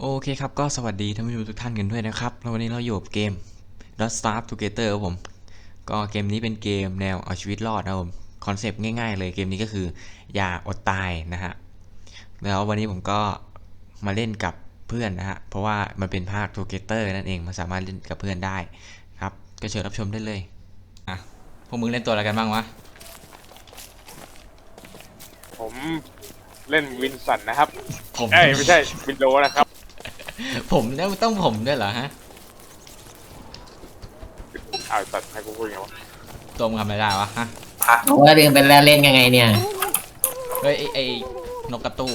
โอเคครับ ก็สวัสดีท่านผู้ชมทุกท่านกันด้วยนะครับ แล้ววันนี้เราอยู่กับเกม Dot Starve Together ครับผม ก็เกมนี้เป็นเกมแนวเอาชีวิตรอดนะครับผมคอนเซปต์ง่ายๆเลยเกมนี้ก็คือ อย่าอดตายนะฮะ แล้ววันนี้ผมก็มาเล่นกับเพื่อนนะฮะ เพราะว่ามันเป็นภาค Together นั่นเองมันสามารถเล่นกับเพื่อนได้ครับ ก็เชิญรับชมได้เลยอะพวกมึงเล่นตัวอะไรกันบ้างวะผมเล่นวินสันนะครับ ผม เอ้ยไม่ใช่วินโดนะครับ ผมแล้วต้องผมด้วยเหรอฮะอ้าวสัตว์ให้กูพูดยังไงวะตัวมึงทำอะไรได้วะฮะว่าดึงไปแล้วเล่นยังไงเนี่ยเฮ้ยไอ้ไอ้นกกระตู้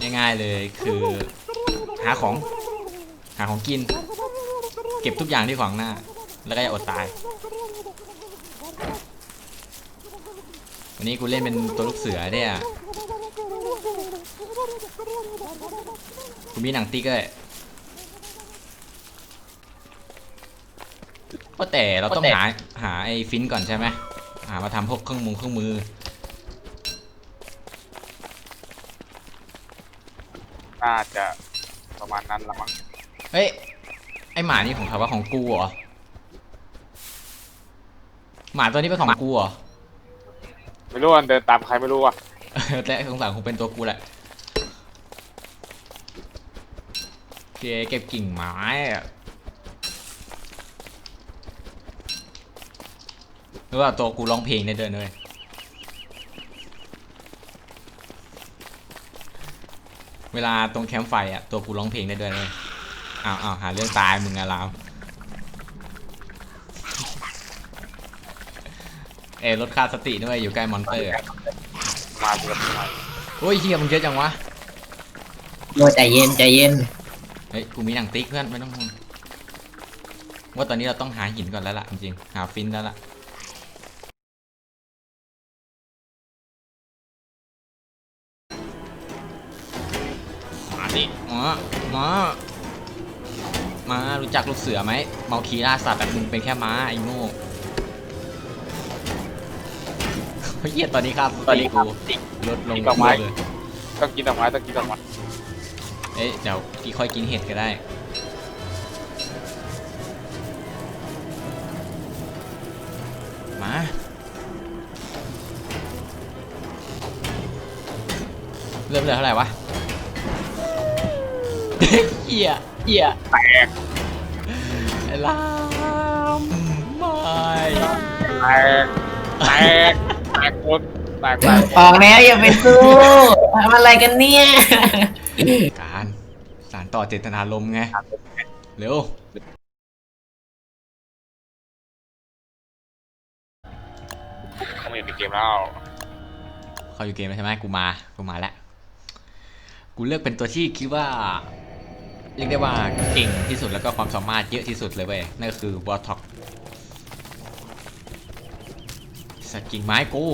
ง่ายๆเลยคือ หาของ หาของกิน เก็บทุกอย่างที่ขวางหน้า แล้วก็อย่าอดตาย วันนี้กูเล่นเป็นตัวลูกเสือเนี่ย กูมีหนังติ๊กเลยว่าแต่เราต้องหาหาไอ้ฟินก่อนใช่ไหมหามาทำพวกเครื่องมือเครื่องมือ น่าจะประมาณนั้นละมั้งเฮ้ย ไอหมานี่ของเขาว่าของกูเหรอ หมาตัวนี้เป็นของกูเหรอ ไม่รู้ว่าเดินตามใครไม่รู้อะ แต่สงสารคงเป็นตัวกูแหละโอ เคเก็บกิ่งไม้อะหรือว่าตัวกูร้องเพลงได้เดินเลยเวลาตรงแคมป์ไฟอะตัวกูร้องเพลงได้ด้วยเลยอ้าวอ้าวหาเรื่องตายมึงอะลาวเอยรถคาสติด้วยอยู่ใกล้มอนเตอร์อะมาเกือบมาโอ้ยเฮียมึงเยอะจังวะ โอ้ใจเย็นใจเย็น เฮ้ย กูมีหนังติ๊กเพื่อนไม่ต้องห่วงว่าตอนนี้เราต้องหาหินก่อนแล้วล่ะจริงๆหาฟินแล้วล่ะมาดิมามามารู้จักลูกเสือไหมเมาคีล่าสัตว์แต่มึงเป็นแค่ม้าไอ้โง่เฮ้ยเหี้ยตอนนี้ครับตอนนี้กูลดลงเลยต้องกินดอกไม้ต้องกินดอกไม้ เอ้ยเดี๋ยวกี่ค่อยกินเห็ดก็ได้ มา เริ่มเหลือเท่าไหร่วะเหี้ยเหี้ยแตกไอ้ลามไม่แตกแตกแตกหมดแตกแตก บอกแล้วอย่าไปสู้ทำอะไรกันเนี่ยการสาร ต่อเจตนารมณ์ไง เร็ว ต้องมาอยู่ในเกมแล้วเขาอยู่เกมแล้วใช่ไหมกูมา กูมาแล้ว กูเลือกเป็นตัวที่คิดว่า เรียกได้ว่าเก่งที่สุดแล้วก็ความสามารถเยอะที่สุดเลยเว้ย นั่นก็คือวอท็อกสกิ่งไม้กู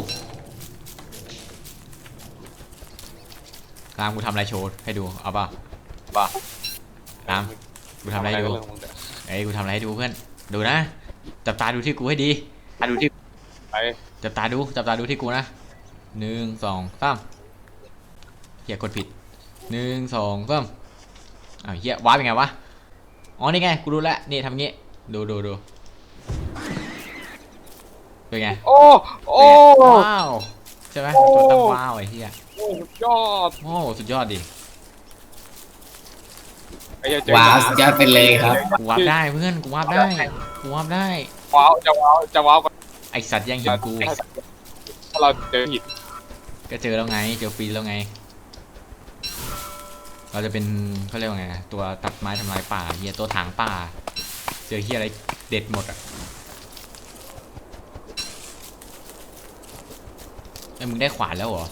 ตามกูทำอะไรโชว์ให้ดู เอาป่ะบ้าตาม กูทำอะไรให้ดูเอ้ยกูทำอะไรให้ดูเพื่อน ดูนะ จับตาดูที่กูให้ดีอะดูที่ไปจับตาดู จับตาดูที่กูนะหนึ่งสองสามเฮียกดผิดหนึ่งสองสามอ้าวเฮียว้าร์ปยังไงวะ อ๋อ นี่ไง กูรู้แล้ว นี่ทำงี้ ดูดูดูเป็นไง โอ้โอ้ ว้าว ใช่ไหมโอ้ ตัวตั้งว้าวไอ้เฮียโอ้สุดยอด โอ้สุดยอดดิ ไอ้เหี้ยเจ๋งว้าวสุดยอดไปเลยครับ กูวาร์ปได้เพื่อนกูวาร์ปได้กูวาร์ปได้ ว้าวจะว้าวจะว้าวกันไอสัตว์แย่งหินกูถ้าเราเจอหินก็เจอแล้วไงเจอฟรีแล้วไง เราจะเป็นเขาเรียกว่าไงตัวตัดไม้ทำลายป่าเฮียตัวถางป่า เจอเฮียอะไรเด็ดหมดอะไอ้ยมึงได้ขวานแล้วเหรอ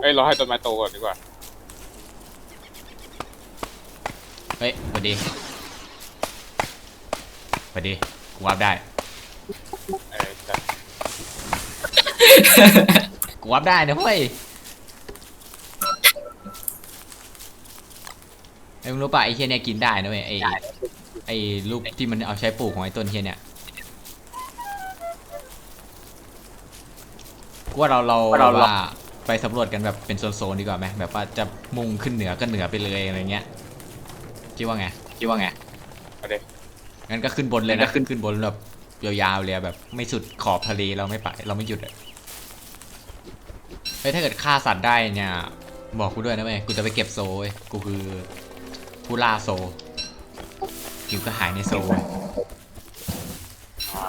เอ้ยเราให้ต้นไม้โตก่อนดีกว่า เฮ้ยสวัสดีสวัสดีกูวาร์ปได้ เอ้ยจะกูวาร์ปได้นะเว้ยไอ้มึงรู้ป่ะไอ้เฮียเนี่ยกินได้นะเว้ยไอ้ไอ้ลูกที่มันเอาใช้ปลูกของไอ้ต้นเฮียเนี่ยกูว่าเราเราเราว่าไปสำรวจกันแบบเป็นโซนๆดีกว่าไหมแบบว่าจะมุ่งขึ้นเหนือก็เหนือไปเลยอะไรเงี้ย คิดว่าไงคิดว่าไงเอาดิ งั้นก็ขึ้นบนเลยนะขึ้นขึ้นบนแบบยาวๆเลยอะแบบ ไม่สุดขอบทะเลเราไม่ไป เราไม่หยุดอะเฮ้ยถ้าเกิดฆ่าสัตว์ได้เนี่ย บอกกูด้วยนะเว้ยกูจะไปเก็บโซเว้ยกูคือผู้ล่าโซอยู่ก็หายในโซเว้ยอ่า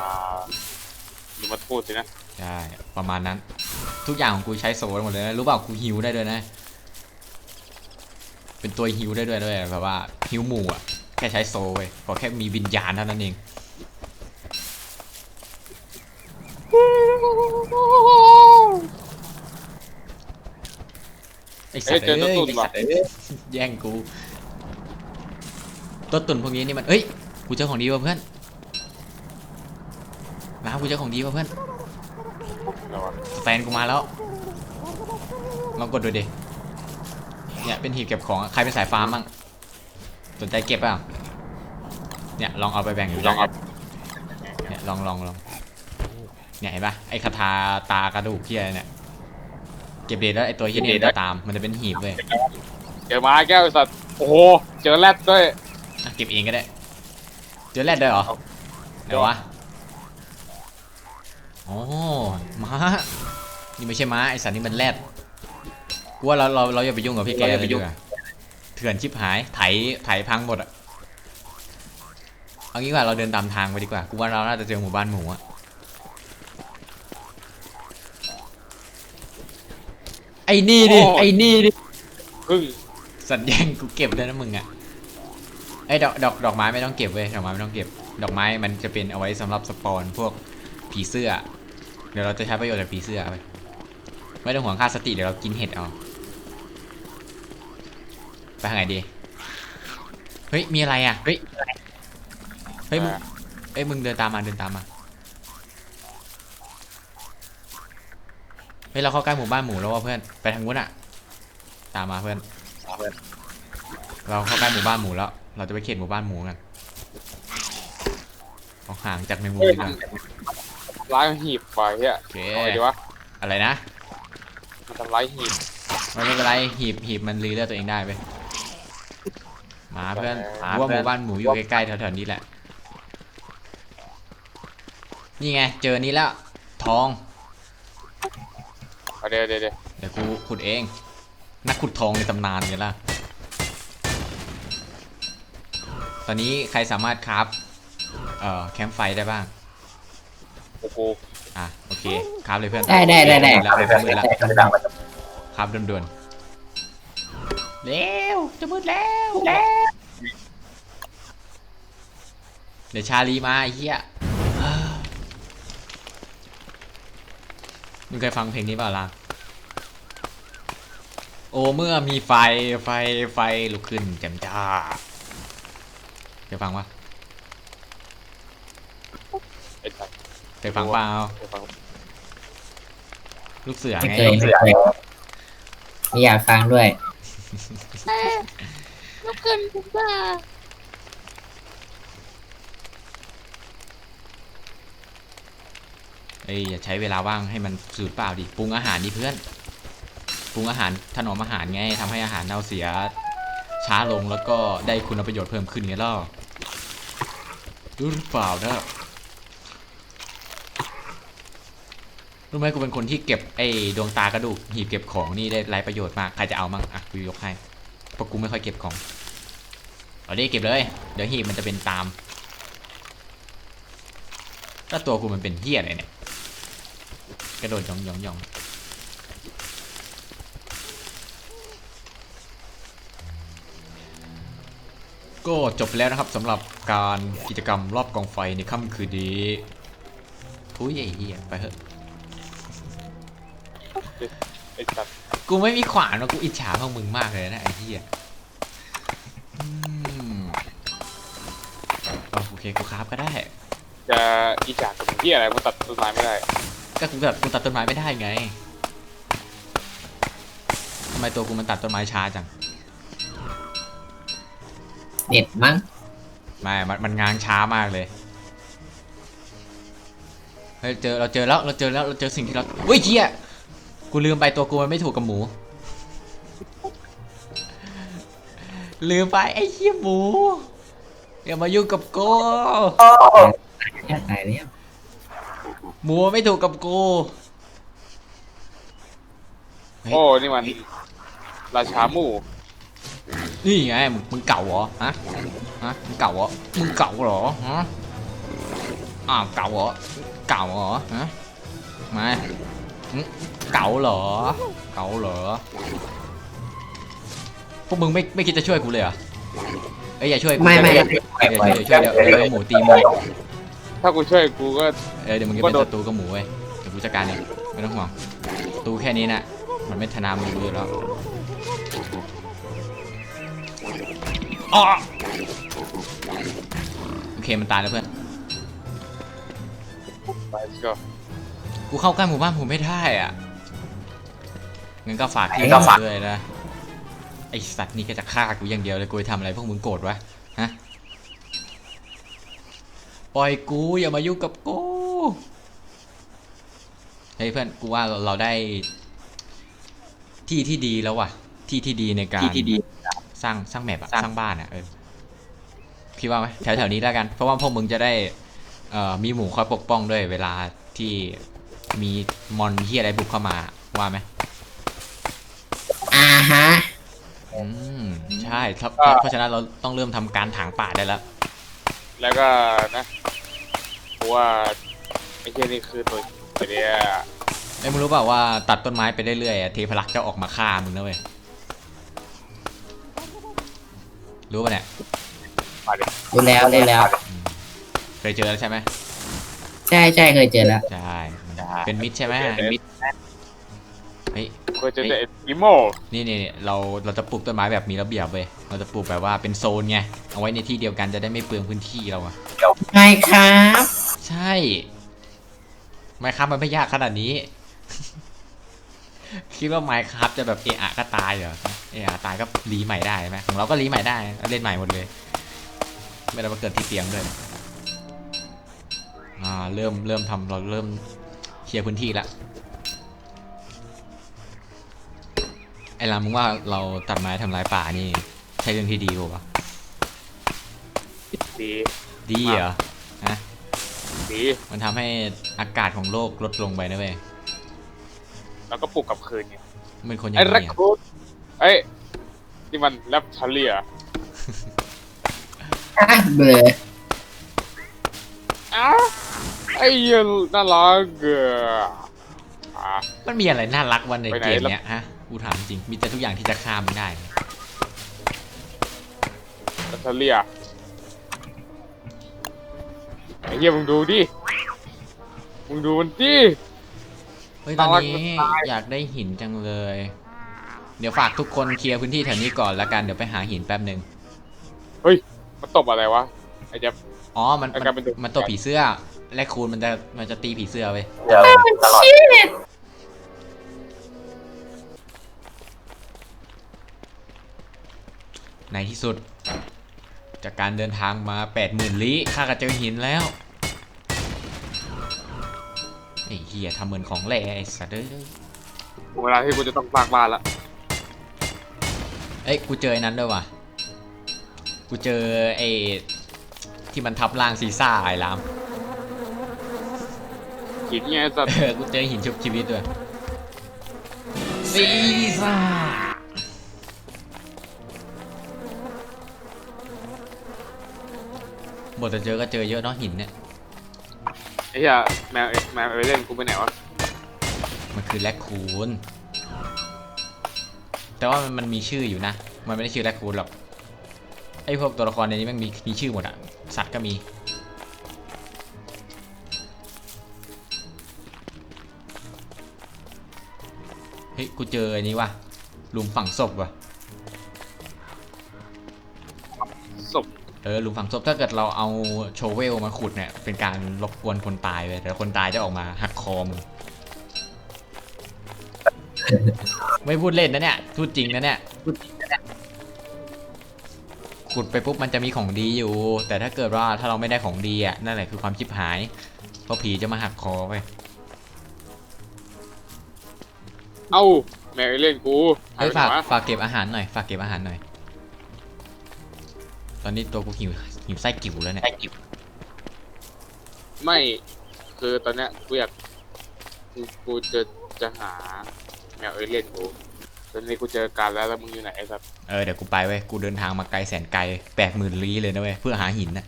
ดูมาพูดสินะใช่ประมาณนั้น ทุกอย่างของกูใช้โซหมดเลยนะรู้เปล่ากูฮิวได้ด้วยนะ เป็นตัวฮิวได้ด้วยด้วยแบบว่าฮิวหมู่อะแค่ใช้โซเว้ยขอแค่มีวิญญาณเท่านั้นเองไอสัเอ้ตยว์เจอตัวเอ้ยตุ่นไอว่ะสัตว์เอ้ยแย่งกูตัวตุ่นพวกนี้นี่มันเอ้ยกูเจอของดีว่ะเพื่อนน้ากูเจอของดีว่ะเพื่อนระวังแฟนกูมาแล้วลองกดดูดิ เนี่ยเป็นหีบเก็บของอะใครเป็นสายฟาร์มบ้างสนใจเก็บเปล่าเนี่ยลองเอาไปแบ่งอยู่ลองเอาเนี่ยลองลองลองเนี่ยเห็นปะไอ้คาถาตากระดูกเฮียเนี่ยเก็บเดทแล้วไอ้ตัวเฮียเนี่ยมันจะตาม มันจะเป็นหีบเลยเจอไม้แก้วไอ้สัตว์โอ้โหเจอแรดด้วยอะเก็บเองก็ได้ เจอแรดด้วยเหรอเอาเดี๋ยววะโอ้ม้านี่ไม่ใช่ม้าไอสัตว์นี่มันแรดกู ว่าเราเราเราอย่าไปยุ่งกับพี่แกเราอย่าไปยุ่งเลดีกว่เถื่อนชิบหายไถไถพังหมดอะเอางี้ว่าเราเดินตามทางไปดีกว่ากูว่าเราน่าจะเจอหมู่บ้านหมูอะไอ้นี่ดิไอ้นี่ดิพึ่งสัตว์แย่งกูเก็บด้วยนะมึงอะไอ้ยดอกดอกดอกไม้ไม่ต้องเก็บเว้ยดอกไม้ไม่ต้องเก็บ ดอกไม้มันจะเป็นเอาไว้สำหรับสปอนพวกผีเสื้อ เดี๋ยวเราจะใช้ประโยชน์จากผีเสื้อไปไม่ต้องห่วงค่าสติเดี๋ยวเรากินเห็ดเอา ไปทางไหนดี เฮ้ย มีอะไรอะ เฮ้ย เฮ้ยมึงเอ้ยมึงเดินตามมาเดินตามมา เฮ้ยเราเข้าใกล้หมู่บ้านหมูแล้วว่ะเพื่อน ไปทางนู้นอะ ตามมาเพื่อน เราเข้าใกล้หมู่บ้านหมูแล้ว เราจะไปเขตหมู่บ้านหมูกันเอาห่างจากในหมู่ดีกว่าร้ายหีบไฟเฮียโอเคเอาไงดีวะอะไรนะมันทำร้ายหีบไม่ไม่เป็นไรหีบหีบมันรีเลือดตัวเองได้ไป มาเพื่อนมากูว่าหเพื่อนมู่บ้านหมูอยู่ใกล้ๆแถวๆนี้แหละ นี่ไง เจอนี้แล้ว ทอง เอาเดี๋ยวเดี๋ยวเดี๋ยวเดี๋ยวกูขุดเอง นักขุดทองในตำนานกันละตอนนี้ใครสามารถคราฟเอ่อแคมป์ไฟได้บ้างโอ้โหอะโอเคคราฟเลยเพื่อนได้ได้ได้ได้แล้วได้จะมืดแล้วได้คราฟด่วนๆเร็วจะมืดแล้วแล้ว เดี๋ยวชาลีมาไอ้เหี้ยมึงเคยฟังเพลงนี้เปล่าล่ะ โอ้เมื่อมีไฟไฟไฟลุกขึ้นแจ่มจ้าเคยฟังปะไอ้สัตว์เคยฟังเปล่าเดี๋ยวฟังลูกเสือไม่ไง เคยไม่เคยไม่อยากฟังด้วย เอ้ยอย่าใช้เวลาว่างให้มันสูดเปล่าดิปรุงอาหารดิเพื่อนปรุงอาหารถนอมอาหารไงทำให้อาหารเราเสียช้าลงแล้วก็ได้คุณประโยชน์เพิ่มขึ้นไงล่ะรู้หรือเปล่านะรู้ไหมกูเป็นคนที่เก็บไอ้ดวงตากระดูกหีบเก็บของนี่ได้ไรประโยชน์มากใครจะเอามั่งอะกูยกให้เพราะกูไม่ค่อยเก็บของเอาดิเก็บเลย เดี๋ยวหีบมันจะเป็นตามแล้วตัวกูมันเป็นเหี้ยอะไรเนี่ย กระโดดยองยองยองก็จบแล้วนะครับสำหรับการกิจกรรมรอบกองไฟในค่ำคืนนี้ทุยไอ้เหี้ยไปเถอะไอ้สัตว์กูไม่มีขวานนะกูอิจฉาพวกมึงมากเลยนะไอ้เหี้ยอืมเอาโอเคกูคราฟก็ได้ จะอีจากกับที่อะไรมันตัดต้นไม้ไม่ได้ ก็กูแบบกูตัดต้นไม้ไม่ได้ไงทำไมตัวกูมันตัดต้นไม้ช้าจัง เน็ตมั้งไม่ มันมันงางช้ามากเลย เฮ้ย เจอ เราเจอแล้ว เราเจอแล้ว เราเจอสิ่งที่เราเฮ้ยเฮียกูกูลืมไปตัวกูมันไม่ถูกกับหมู ลืมไปไอ้เหี้ยหมู อย่ามายุ่งกับกู แค่ตายแล้ว หมูไม่ถูกกับกูเฮ้ยโอ้ นี่มัน ราชาหมูนี่ไงมึงมึงเก่าเหรอฮะฮะมึงเก่าเหรอมึงเก่าเหรอฮะอ้าวเก่าเหรอเก่าเหรอฮะมาหึเก่าเหรอเก่าเหรอพวกมึงไม่ไม่คิดจะช่วยกูเลยเหรอเอ้ยอย่าช่วยกูไม่ไม่เดี๋ยวปล่อยปล่อยเดี๋ยวช่วยเดี๋ยวเดี๋ยวหมูตีมึง ถ้ากูช่วยกูก็ เออเดี๋ยวมึงจะเป็นศัตรูกับหมูเว้ยเดี๋ยวกูจัดการเองไม่ต้องห่วงศัตรูแค่นี้นะมันไม่ทนามึงอยู่แล้วอ๋อโอเคมันตายแล้วเพื่อน ไปก็กูเข้าใกล้หมู่บ้านผมไม่ได้อะงั้นก็ฝากที่งั้นก็ฝาก ด้วยนะ ไอสัตว์นี่ก็จะฆ่ากูอย่างเดียวเลย กูจะทำอะไรพวกมึงโกรธวะฮะ ปล่อยกูอย่ามายุ่งกับกูเฮ้ยเพื่อนกูว่าเราเราได้ที่ที่ดีแล้วว่ะ ที่ที่ดีในการที่ที่ดี สร้างสร้างแมปอะสร้างบ้านอะเออคิดว่าไหมแถวแถวนี้แล้วกัน เพราะว่าพวกมึงจะได้เอ่อมีหมูคอยปกป้องด้วย เวลาที่มีมอนที่อะไรบุกเข้ามาว่าไหมอ่าฮะ อืมใช่ครับเพราะฉะนั้นเราต้องเริ่มทำการถางป่าได้แล้ว แล้วก็นะกูว่าไอ้เหี้ยนี่คือตัวตัวเนี้ยไอ้ยมึงรู้เปล่าว่าตัดต้นไม้ไปเรื่อยๆอะเทพลักษ์จะออกมาฆ่ามึงนะเว้ย รู้ป่ะเนี่ย มาดิรู้แล้วรู้แล้ว เคยเจอแล้วใช่ไหมใช่ใช่เคยเจอแล้ว ใช่เป็นมิตรใช่ไหมเฮ้ย กูจะได้ดิโมนี่นี่นี่เราเราจะปลูกต้นไม้แบบมีระเบียบเว้ยเราจะปลูกแบบว่าเป็นโซนไงเอาไว้ในที่เดียวกันจะได้ไม่เปลืองพื้นที่เราอะใช่ครับใช่ไมครับมันไม่ยากขนาดนี้ คิดว่าไมครับจะแบบเอะอะก็ตายเหรอเอะอะตายก็รีใหม่ได้ไหมของเราก็รีใหม่ได้เล่นใหม่หมดเลย ไม่ได้มาเกิดที่เตียงด้วยอ่าเริ่มเริ่มทำเราเริ่มเคลียร์พื้นที่ละ ลามึงว่าเราตัดไม้ทำลายป่านี่ ใช่เรื่องที่ดีป่าวะดีดีเหรอฮะดีมันทำให้อากาศของโลกลดลงไปนะเว้ยแล้วก็ปลุกกลับคืนไงมันคนอย่าไอ้งแรคนี้อะคูดเอ้ยนี่มันแรปชาเลียอะเบลออ้าวไอ้เหี้ยน่ารักเกออะ มันมีอะไรน่ารักวันในไปไหน เกมเนี้ยฮะ กูถามจริง มีแต่ทุกอย่างที่จะฆ่ามึงได้แรปชาเลียไอ้เหี้ยมึงดูดิ มึงดูมันดิ เฮ้ยตอนน่ารักนี้จะตายอยากได้หินจังเลย เดี๋ยวฝากทุกคนเคลียร์พื้นที่แถวนี้ก่อนแล้วกัน เดี๋ยวไปหาหินแป๊บหนึ่งเฮ้ย มันตบอะไรวะ ไอ้เจ๊บ อ๋อ มันแล้วมันกลายเป็นตัวมันตัวผีเสื้อ และคูณมันจะมันจะตีผีเสื้อเว้ย ในที่สุด จากการเดินทางมา 8 0,000ลี้ข้าก็เจอหินแล้วไอ้เหี้ยทำเหมือนของแร่ไอ้สัตว์เอ้ยเวลาที่กูจะต้องสร้างบ้านละเอ้ยกูเจอไอ้นั้นด้วยว่ะ กูเจอไอ้ที่มันทับร่างซีซ่าไอ้ลามหินไงสัตว์ เออกูเจอหินชุบชีวิตด้วยซีซ่า บทจะเจอก็เจอเยอะเนาะหินเนี่ยไอ้เหี้ยแมวแมวไปเล่นกูไปไหนวะมันคือแรคคูนแต่ว่ามันมันมีชื่ออยู่นะ มันไม่ได้ชื่อแรคคูนหรอกไอ้พวกตัวละครในนี้มันมีมีชื่อหมดอะสัตว์ก็มีเฮ้ยกูเจออันนี้ว่ะหลุมฝังศพว่ะ เออหลุมฝังศพถ้าเกิดเราเอาโชเวลมาขุดเนี่ย เป็นการรบกวนคนตายเลยแต่คนตายจะออกมาหักคอมึงไม่พูดเล่นนะเนี่ย พูดจริงนะเนี่ย ขุดไปปุ๊บมันจะมีของดีอยู่ แต่ถ้าเกิดว่าถ้าเราไม่ได้ของดีอะนั่นแหละคือความชิบหาย เพราะผีจะมาหักคอไปเอ้าแมวเล่นกูเฮ้ยหฝากไปไหนวะฝากเก็บอาหารหน่อย ฝากเก็บอาหารหน่อย ตอนนี้ตัวกูหิวหิวไส้กิ่วแล้วเนี่ยไม่คือตอนเนี้ยกูอยากกูกูจะจะหาแมวเอเล่นกูตอนนี้กูเจอการแล้วแล้วมึงอยู่ไหนไอ้สัสเออเดี๋ยวกูไปเว้ยกูเดินทางมาไกลแสนไกลแปดหมื่นลี้เลยนะเว้ยเพื่อหาหินนะ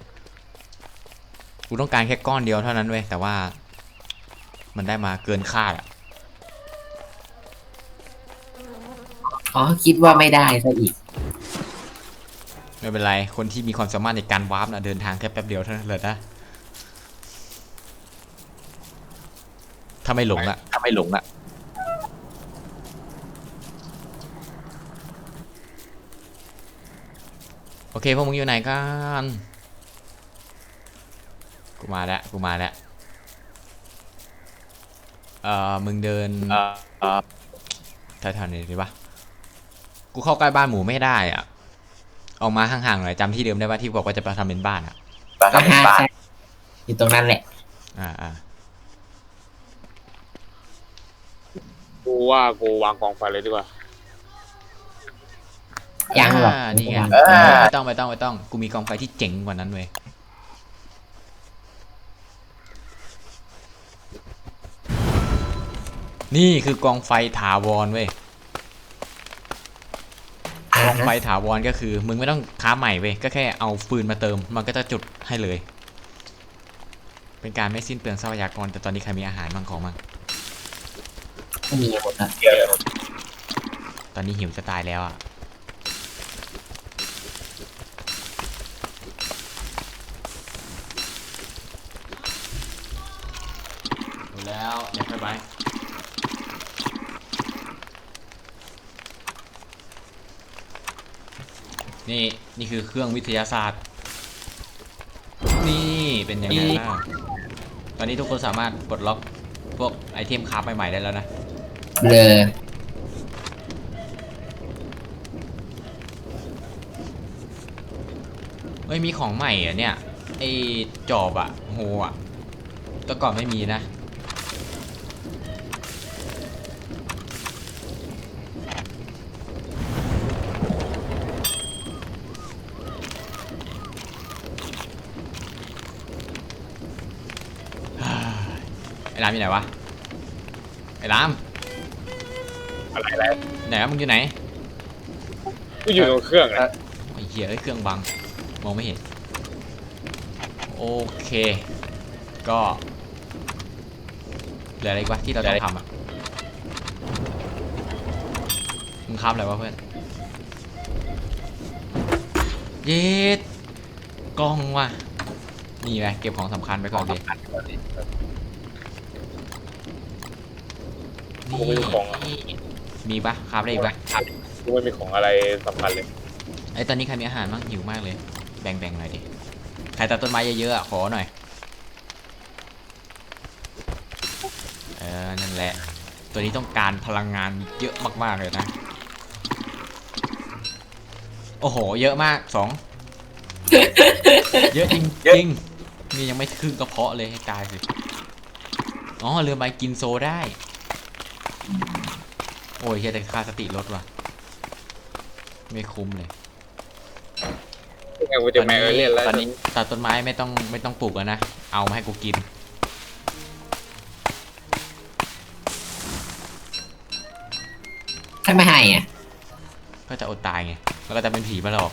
กูต้องการแค่ก้อนเดียวเท่านั้นเว้ยแต่ว่า มันได้มาเกินคาดอะอ๋อคิดว่าไม่ได้ซะอีก ไม่เป็นไร คนที่มีความสามารถในการวาร์ปนะเดินทางแค่แป๊บเดียวเท่านั้นเลยนะ ถ้าไม่หลงอะถ้าไม่หลงอะโอเคพวกมึงอยู่ไหนกัน กูมาแล้ว กูมาแล้ว เอ่อ มึงเดินเออเออแถวๆนี้ดีปะกูเข้าใกล้บ้านหมูไม่ได้อะ ออกมาห่างๆหน่อยจำที่เดิมได้ปะที่บอกว่าจะไปทำเป็นบ้านอะก็ห้าใช่อยู่ตรงนั้นแหละ อ่าอ่ากูว่ากูวางกองไฟเลยดีกว่า ยังหรอกานี่ไงเออ ไม่ต้องไม่ต้องไม่ต้อง กูมีกองไฟที่เจ๋งกว่านั้นเว้ยนี่คือกองไฟถาวรเว้ย อ่ากองไฟถาวรก็คือ มึงไม่ต้องค้าใหม่เว้ยก็แค่เอาฟืนมาเติม มันก็จะจุดให้เลย เป็นการไม่สิ้นเปลืองทรัพยากร แต่ตอนนี้ใครมีอาหารมั่งของมั่งไม่มีหมดละตอนนี้หิวจะตายแล้วอะดูแล้วอยากไปไป นี่นี่คือเครื่องวิทยาศาสตร์ นี่เป็นยังไงบ้างตอนนี้ทุกคนสามารถปลดล็อกพวกไอเทมคราฟใหม่ๆได้แล้วนะเบลอเฮ้ยมีของใหม่เหรอะเนี่ยไอจอบอะโหอะแต่ก่อนไม่มีนะามอยู่ไหนวะไอ้รามอะไรอะไรไหนวะมึงอยู่ไหนกูอยู่ตรงเครื่องนะไอ้เหี้ยเอ้ยเครื่องบังมองไม่เห็นโอเค ก็เหลืออะไรอีกวะที่เราต้องทำอะมึงค้ำอะไรวะเพื่อนเย็ดกล้องว่ะนี่ไงเก็บของสำคัญไปก่อนเลย กูไม่มีของอะมีปะครับได้อีกปะกูไม่มีของอะไรสำคัญเลยไอ้ยตอนนี้ใครมีอาหารบ้างหิวมากเลย แบ่งๆหน่อยดิใครตัดต้นไม้เยอะๆอะขอหน่อยเออนั่นแหละ ตัวนี้ต้องการพลังงานเยอะมากๆเลยนะ โอ้โห เยอะมากสอง เยอะจริงๆนี่ยังไม่ครึ่งกระเพาะเลยให้ตายสิ อ๋อเรือใบกินโซได้ โอ้ยเฮียแต่ค่าสติลดว่ะ ไม่คุ้มเลยยังไงกูจะแมวเอเล่นแล้วตอนนี้ตัดต้นไม้ไม่ต้องไม่ต้องปลูกแล้วนะ เอามาให้กูกิน ถ้าไม่ให้อะ ก็จะอดตายไง แล้วก็จะเป็นผีมาหลอก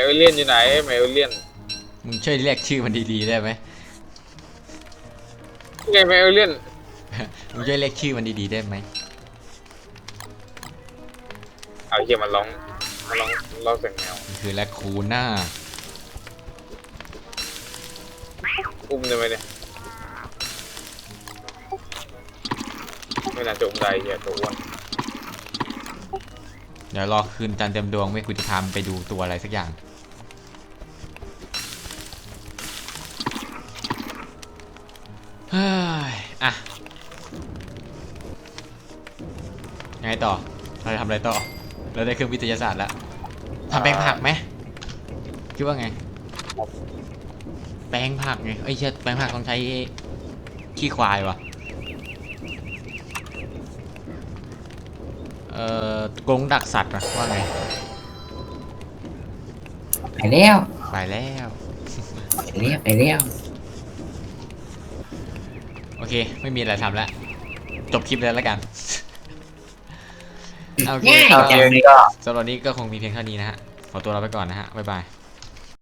วเอเล่นอยู่ไหนแมวเอเล่นมึงช่วยเรียกชื่อมันดีๆได้ไหมยังไงแมวเอเล่นมึงช่วยเรียกชื่อมันดีๆได้ไหมเอาเฮียมันร้องมันร้องร้องเสียงแมวมันคือแรคคูน่าอุ้มได้ไหมเนี่ยไม่น่าจะอุ้มได้เฮียตัวอ้วนเดี๋ยวรอคืนจันทร์เต็มดวงไม่กูจะพามึงไปดูตัวอะไรสักอย่าง เฮ้ยอะยังไงต่อ เราจะทำอะไรต่อ เราได้เครื่องวิทยาศาสตร์แล้วทำแปลงผักไหมคิดว่าไง แปลงผักไงเอ้ยเชิดแปลงผักต้องใช้ขี้ควายวะเอ่อกรงดักสัตว์อะว่าไง ไปแล้ว ไปแล้ว ไปแล้วไปแล้วโอ เค ไม่มีอะไรทำแล้ว จบคลิปเลยแล้วกัน โอเคง่ายก็จังเกมนี้ก็สำหรับวันนี้ก็คงมีเพียงเท่านี้นะฮะ ขอตัวลาไปก่อนนะฮะ บ๊ายบาย